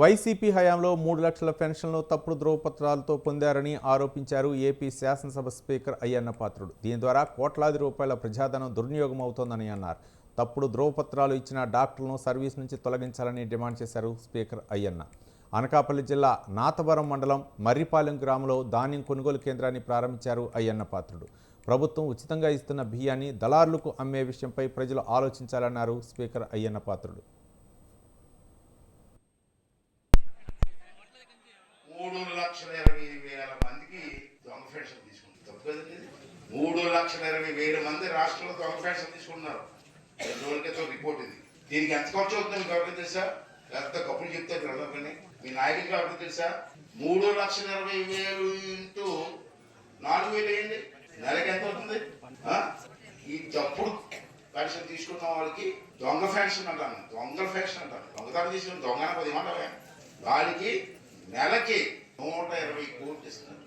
YCP హయాంలో మూడు లక్షల పెన్షన్లు తప్పుడు ధ్రువపత్రాలతో పొందారని ఆరోపించారు ఏపీ శాసనసభ స్పీకర్ అయ్యన్న పాత్రుడు. దీని ద్వారా కోట్లాది రూపాయల ప్రజాధనం దుర్వినియోగం అవుతోందని అన్నారు. తప్పుడు ధ్రువపత్రాలు ఇచ్చిన డాక్టర్లను సర్వీస్ నుంచి తొలగించాలని డిమాండ్ చేశారు స్పీకర్ అయ్యన్న. అనకాపల్లి జిల్లా నాతవరం మండలం మర్రిపాలెం గ్రామంలో ధాన్యం కొనుగోలు కేంద్రాన్ని ప్రారంభించారు అయ్యన్న పాత్రుడు. ప్రభుత్వం ఉచితంగా ఇస్తున్న బియ్యాన్ని దళారులకు అమ్మే విషయంపై ప్రజలు ఆలోచించాలన్నారు స్పీకర్ అయ్యన్న పాత్రుడు. మూడు లక్షల ఇరవై వేల మందికి దొంగ పెన్షన్ తీసుకుంటారు తప్పు కదండి మూడు లక్షల ఇరవై వేల మంది రాష్ట్రంలో దొంగ పెన్షన్ తీసుకుంటున్నారు. రెండు రోజుల క్రితం రిపోర్ట్ ఇది. దీనికి ఎంత ఖర్చు అవుతుంది కాబట్టి ఎవరికి తెలుసా? పెద్ద కప్పులు చెప్తే అందరికీ మీ నాయకుడికి ఎవరికి తెలుసా? మూడు లక్షల ఇరవై వేలు ఇంటూ నాలుగు వేలు వేయండి. నెలకి ఎంత అవుతుంది? ఈ తప్పుడు పెన్షన్ తీసుకున్న వాళ్ళకి దొంగ పెన్షన్ అంటాను. దొంగ పెన్షన్ అంటాను. దొంగతనం తీసుకుని దొంగ పది మాట వాళ్ళకి నెలకి నూట ఇరవై కోట్లు ఇస్తున్నారు